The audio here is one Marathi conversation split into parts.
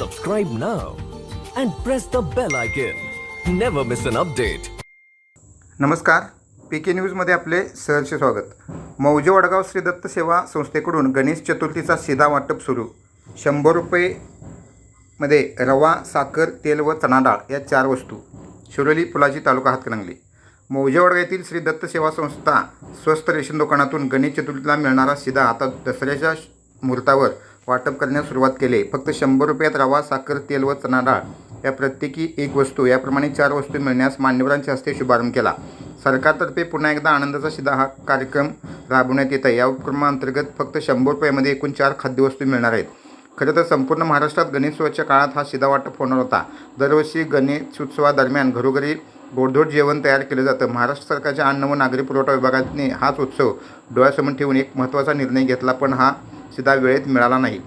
subscribe now and press the bell icon. Never miss an update. नमस्कार. पी के न्यूजमध्ये आपले सहर्ष स्वागत. मौजे वडगाव श्री दत्त सेवा संस्थेकडून गणेश चतुर्थीचा सीधा वाटप सुरू. शंभर रुपये मध्ये रवा साखर तेल व चणा डाळ या चार वस्तू. शिरोली पुलाची तालुका हातकणंगले. मौजे वडगाव येथील श्री दत्त सेवा संस्था स्वस्त रेशन दुकानातून गणेश चतुर्थीला मिळणारा सीधा आता दसऱ्याच्या मुहूर्तावर वाटप करण्यास सुरुवात केले. फक्त शंभर रुपयात रवा साखर तेल व चणा डाळ या प्रत्येकी एक वस्तू याप्रमाणे चार वस्तू मिळण्यास मान्यवरांच्या हस्ते शुभारंभ केला. सरकारतर्फे पुन्हा एकदा आनंदाचा शिदा हा कार्यक्रम राबवण्यात येत आहे. या उपक्रमाअंतर्गत फक्त शंभर रुपयामध्ये एकूण चार खाद्यवस्तू मिळणार आहेत. खरं तर संपूर्ण महाराष्ट्रात गणेशोत्सवाच्या काळात हा शिदा वाटप होणार होता. दरवर्षी गणेशोत्सवादरम्यान घरोघरी गोडधोड जेवण तयार केलं जातं. महाराष्ट्र सरकारच्या अन्न व नागरी पुरवठा विभागाने हाच उत्सव डोळ्यासमोर ठेवून एक महत्त्वाचा निर्णय घेतला पण हा शिधा वेळेत मिळाला नाही.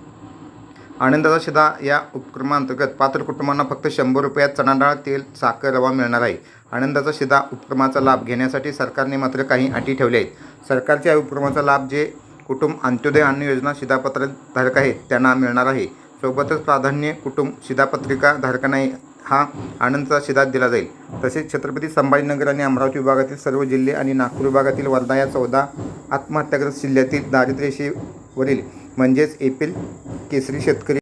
आनंदाचा शिधा या उपक्रमाअंतर्गत पात्र कुटुंबांना फक्त शंभर रुपयात चणाडाळ तेल साखर रवा मिळणार आहे. आनंदाचा शिधा उपक्रमाचा लाभ घेण्यासाठी सरकारने मात्र काही अटी ठेवल्या आहेत. सरकारच्या या उपक्रमाचा लाभ जे कुटुंब अंत्योदय अन्न योजना शिधापत्रधारक आहेत त्यांना मिळणार आहे. सोबतच प्राधान्य कुटुंब शिधापत्रिका धारकांनाही हा आनंदचा शिधा दिला जाईल. तसेच छत्रपती संभाजीनगर आणि अमरावती विभागातील सर्व जिल्हे आणि नागपूर विभागातील वर्धा या चौदा आत्महत्याग्रस्त जिल्ह्यातील दारिद्र्यरेषेवरील म्हणजेच एपील केसरी शेतकरी